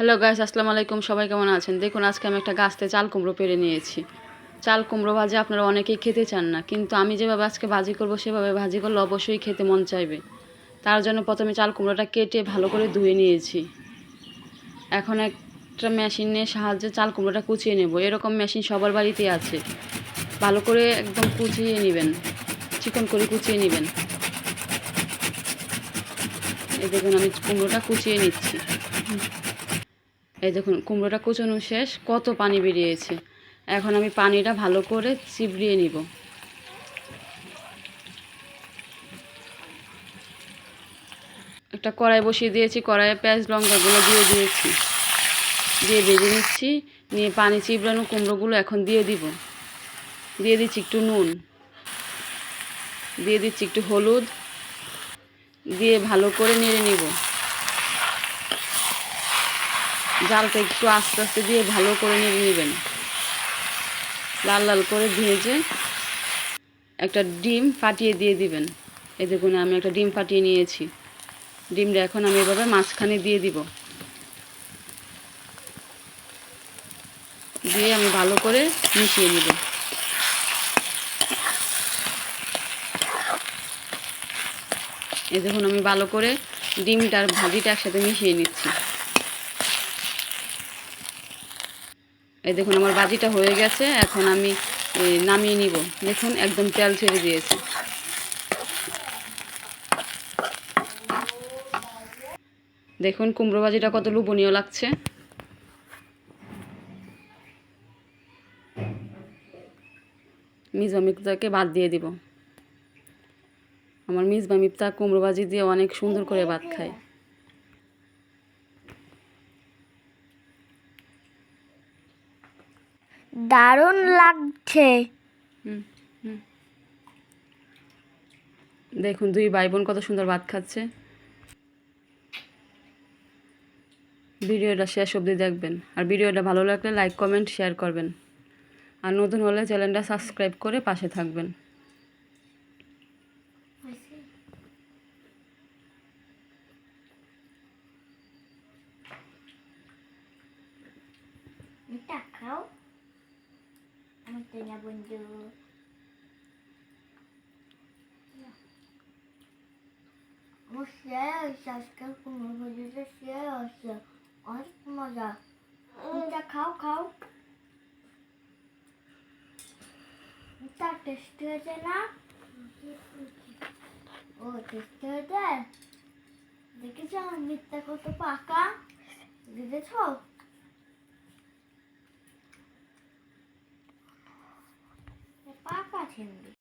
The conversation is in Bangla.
হ্যালো গাইস, আসসালামু আলাইকুম। সবাই কেমন আছেন? দেখুন, আজকে আমি একটা গাছতে চাল কুমড়ো পেরে নিয়েছি। চাল কুমড়ো ভাজি আপনারা অনেকেই খেতে চান না, কিন্তু আমি যেভাবে আজকে ভাজি করব, সেভাবে ভাজি করলে অবশ্যই খেতে মন চাইবে। তার জন্য প্রথমে চাল কুমড়োটা কেটে ভালো করে ধুয়ে নিয়েছি। এখন একটা মেশিনের সাহায্যে চাল কুমড়োটা কুচিয়ে নেব। এরকম মেশিন সবার বাড়িতে আছে। ভালো করে একদম কুচিয়ে নেবেন। চিকন করে কুচিয়ে নেবেন। এই দেখুন, আমি কুমড়োটা কুচিয়ে নিচ্ছি। এই দেখুন, কুমড়োটা কুচনো শেষ, কত পানি বেরিয়েছে। এখন আমি পানিটা ভালো করে চিবড়িয়ে নিব। একটা কড়াই বসিয়ে দিয়েছি, কড়াইয়ে পেঁয়াজ, লঙ্কাগুলো দিয়ে দিয়েছি। দিয়ে ভেজে নিচ্ছি, নিয়ে পানি চিবড়ানো কুমড়োগুলো এখন দিয়ে দিব। দিয়ে দিচ্ছি একটু নুন। দিয়ে দিচ্ছি একটু হলুদ। দিয়ে ভালো করে নেড়ে নিব। জালটা একটু আস্তে আস্তে দিয়ে ভালো করে নেবেন। লাল লাল করে ভেজে একটা ডিম ফাটিয়ে দিয়ে দিবেন। এই দেখুন, আমি একটা ডিম ফাটিয়ে নিয়েছি। ডিমটা এখন আমি এভাবে মাঝখানে দিয়ে দিব। দিয়ে আমি ভালো করে মিশিয়ে নিব। এই দেখুন, আমি ভালো করে ডিমটার ভাজিটা একসাথে মিশিয়ে নিচ্ছি। এই দেখুন, আমার বাজিটা হয়ে গেছে, এখন আমি নামিয়ে নিব। দেখুন, একদম তেল ছেড়ে দিয়েছে। দেখুন, কুমড়ো ভাজিটা কত লোভনীয় লাগছে। মিজবা মিফতাকে বাদ দিয়ে দিব। আমার মিজবা মিফতা কুমড়ো ভাজি দিয়ে অনেক সুন্দর করে ভাত খায়। দারুণ লাগছে। দেখুন দুই ভাই বোন কত সুন্দর ভাত খাচ্ছে। ভিডিওটা শেষ অবধি দেখবেন। আর ভিডিওটা ভালো লাগলে লাইক কমেন্ট শেয়ার করবেন। আর নতুন হলে চ্যানেলটা সাবস্ক্রাইব করে পাশে থাকবেন। আমার টেনা বন্ধু আমার শেষ আজকাল কুমড়ো ভাজিটা শেষ অনেক মজা এটা খাও খাও এটা টেস্ট হয়েছে না ও টেস্ট হয়েছে দেখেছ আমার মিথ্যা কত পাকা দেখেছ পাকা চিংড়ি